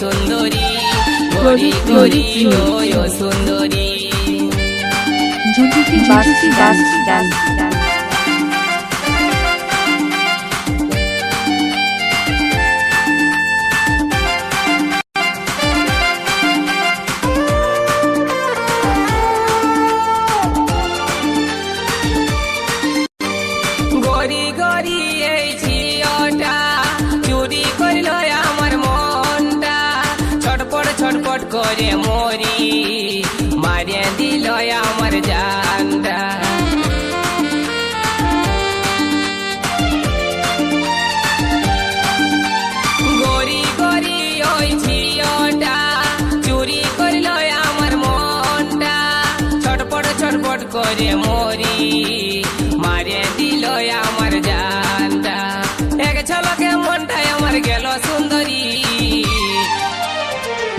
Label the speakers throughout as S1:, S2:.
S1: সুন্দরী গরি গরি সুন্দরী।
S2: ঝুঁকি বাসি ডান্স ডান্স
S1: করে মরি মারিয়ে দিল আমার জানটা গরি গরি ওই ঝিওটা চুরি করল আমার মনটা ছটপট ছটপট করে মরি মারে দিল আমার জানটা এক ঝলকে মনটাই আমার গেল সুন্দরী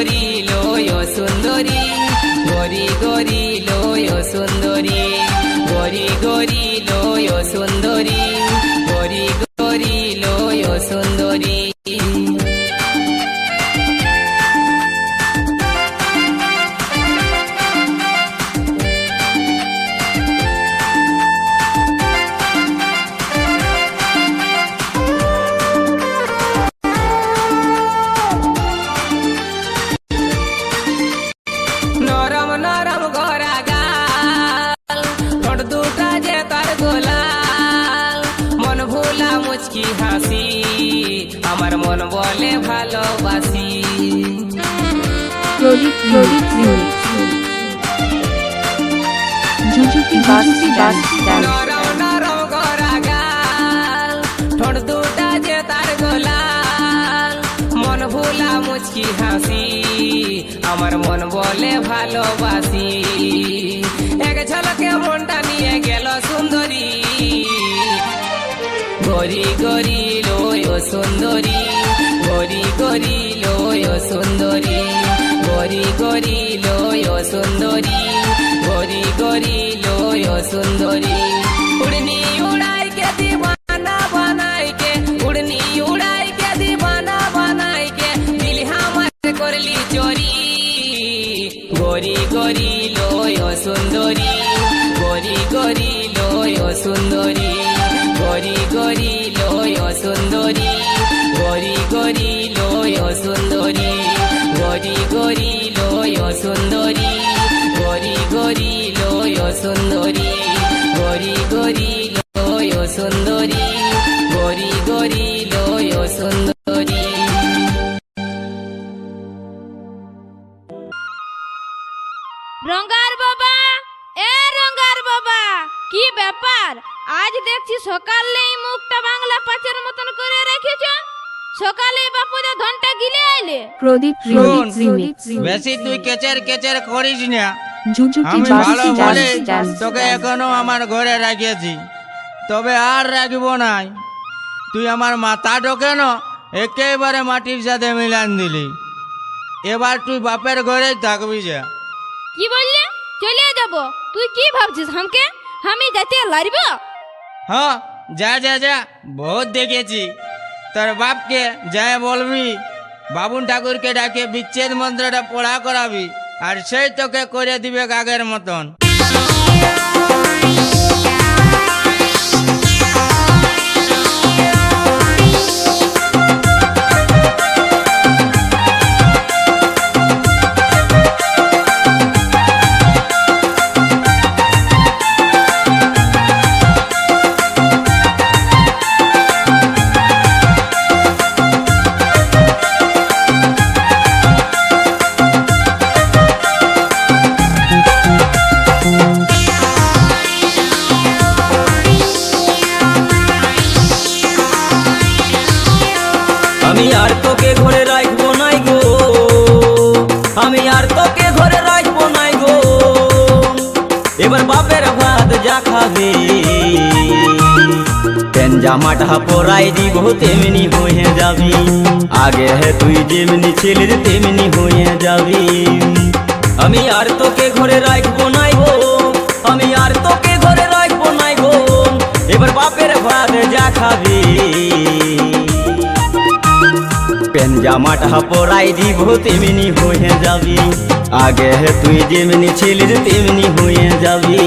S1: গরি লয় সুন্দরী গরি গরি লয় সুন্দরী গরি গরি লয় সুন্দরী তার গোলাল মন ভোলা মুচকি হাসি আমার মন বলে ভালোবাসি এক ঝলকে মনটা নিয়ে গেল সুন্দরী গরি গরি লয় সুন্দরী গরি গরি লয় সুন্দরী গরি গরি লয় সুন্দরী গরি গরি সুন্দরী। উড়নি উড়াই কে দিবানা বানাই উড়নি উড়াই কে দিবানা বানাই দিলি হামার করলি চোরি। গরি গরি লয় সুন্দরী, গরি গরি লয় সুন্দরী, গরি গরি লয় সুন্দরী, গরি গরি লয় সুন্দরী, গরি গরি লয় সুন্দরী। সুন্দরী গরি গরি লয় সুন্দরী গরি গরি লয় সুন্দরী।
S3: রঙ্গার বাবা এ রঙ্গার বাবা কি ব্যাপার? আজ দেখছি সকালেই মুখটা বাংলা পাঁচের মতন করে রেখেছ। সকালে বাপুদা ধনটা গিলে আইলে
S2: প্রদীপ প্রদীপ
S4: বেশি তুই কেচের কেচের করিস না। আমি ভালো বলে তোকে এখনও আমার ঘরে রাখিয়েছি। তবে আর রাখব নাই। তুই আমার মাথা ঢোকে না একেবারে মাটির সাথে মিলান দিলি। এবার তুই বাপের ঘরেই থাকবি যা।
S3: কি বললে? চলে যাব। তুই কি ভাবছিস আমাকে আমি যাইতে লারব?
S4: হ্যাঁ যা যা যা বহুত দেখেছি। তোর বাপকে যায় বলবি বাবুন ঠাকুরকে ডাকে বিচ্ছেদ মন্ত্রটা পড়া করাবি। আর সেই তোকে করে দিবে আগের মতন।
S5: জামাটা পরাই দিব, তেমনি হয়ে যাবি। আগে তুই যেমনি ছেলের তেমনি হয়ে যাবি। আমি আর তোকে ঘরে রাখব নাই গো, আমি আর তোকে ঘরে রাখব নাই গো। এবার বাপের ভাত যা খাবি। পেন জামাটা পরাই দিব, তেমনি হয়ে যাবি। আগে তুই যেমনি ছিলিস তেমনি হয়ে যাবি।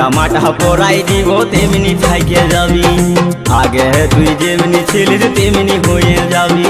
S5: জামাটা পরাই দিব তেমনি ঠাইকে যাবি। আগে তুই যেমনি ছিলিস তেমনি হয়ে যাবি।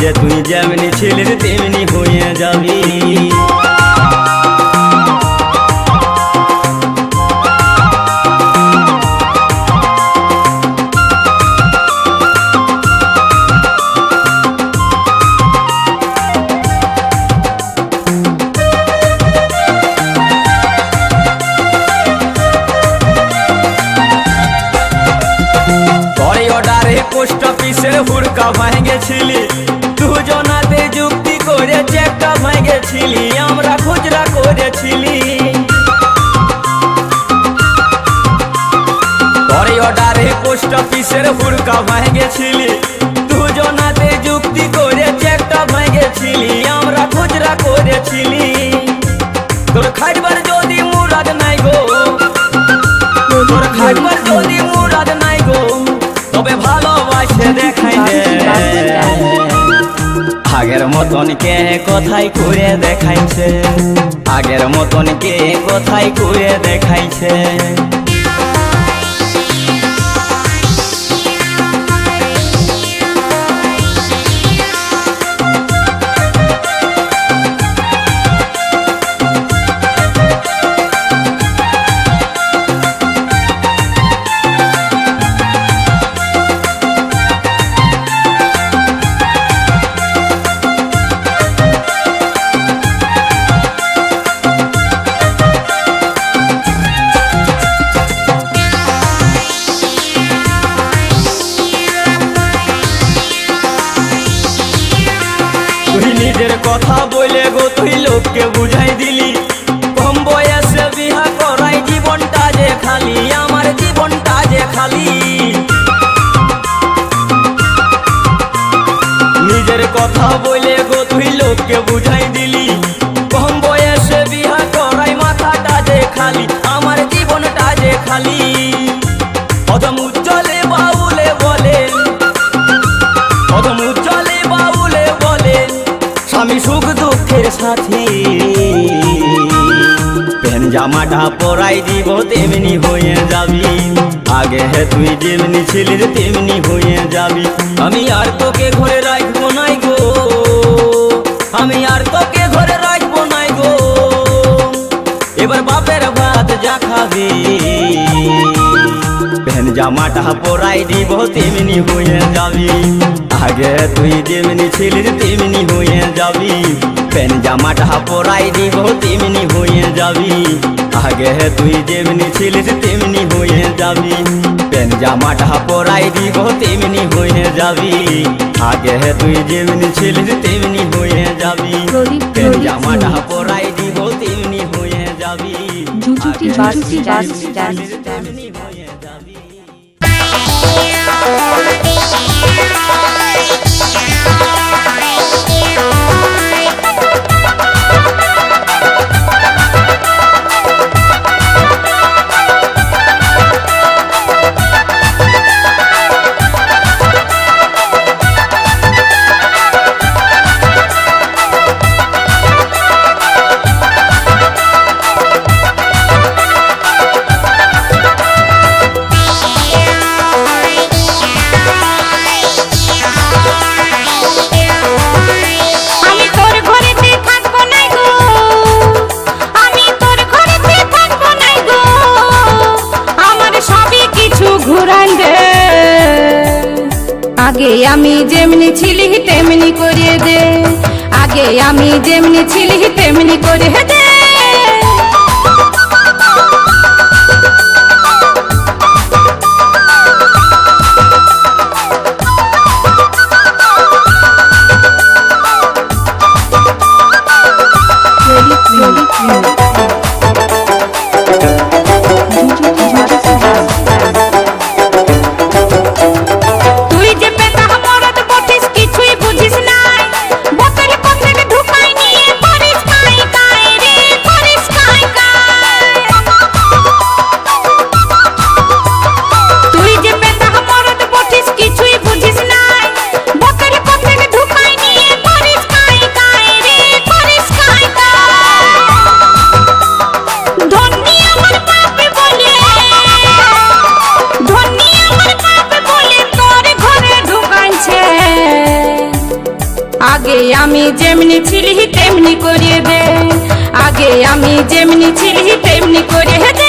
S5: যে তুই যেমনি ছিলিস অফিসের হুড়কা ভাঙেছিলি। দুজনাতে যুক্তি করে চেকটা ভাঙেছিলি। আমরা খুচরা করেছিলি। তোর খাইবার যদি মুরাদ নাই গো, তোর খাইবার যদি মুরাদ নাই গো, তবে ভালোবাসে দেখাই দে। আগের মতন কে কোথায় করে দেখাইছে? আগের মতন কে কোথায় করে দেখাইছে? লোককে বুঝাই দিলি। কম বয়সে বিহা করাই মাথাটা যে খালি, আমার জীবনটা যে খালি। উজ্জ্বলে উজ্জ্বলে স্বামী সুখ দুঃখের সাথী। জামাটা পরাই দিব তেমনি হয়ে যাবি। আগে তুই যেমনি ছিলিস, তেমনি হয়ে যাবি। আমি আর তোকে ঘরে রাখব যা খাবি পেন জামাটা পরাই দিব তেমনি হয়ে যাবি। আগে তুই যেমনি ছিলিস তেমনি হয়ে যাবি। পেন জামাটা পরাই দিব তেমনি হয়ে যাবি। আগে তুই যেমনি ছিলিস তেমনি হয়ে যাবি। পেন জামাটা পরাই দিব তেমনি হয়ে যাবি। আগে তুই যেমনি ছিলিস তেমনি হয়ে যাবি। পেন জামাটা। পরাই দিব। যাবি
S2: Bars,
S5: যেমনি
S3: ছিলি তেমনি করিয়ে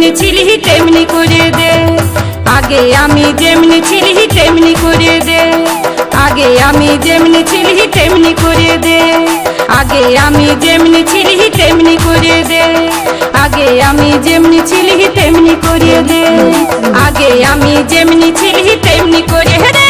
S3: যেমনি ছিলি তেমনি করে দে আগে আমি যেমনি ছিলি তেমনি
S2: করে দে আগে আমি যেমনি ছিলি তেমনি করে দে আগে আমি যেমনি ছিলি তেমনি করে দে আগে আমি যেমনি ছিলি তেমনি করে দে আগে আমি যেমনি ছিলি তেমনি করে দে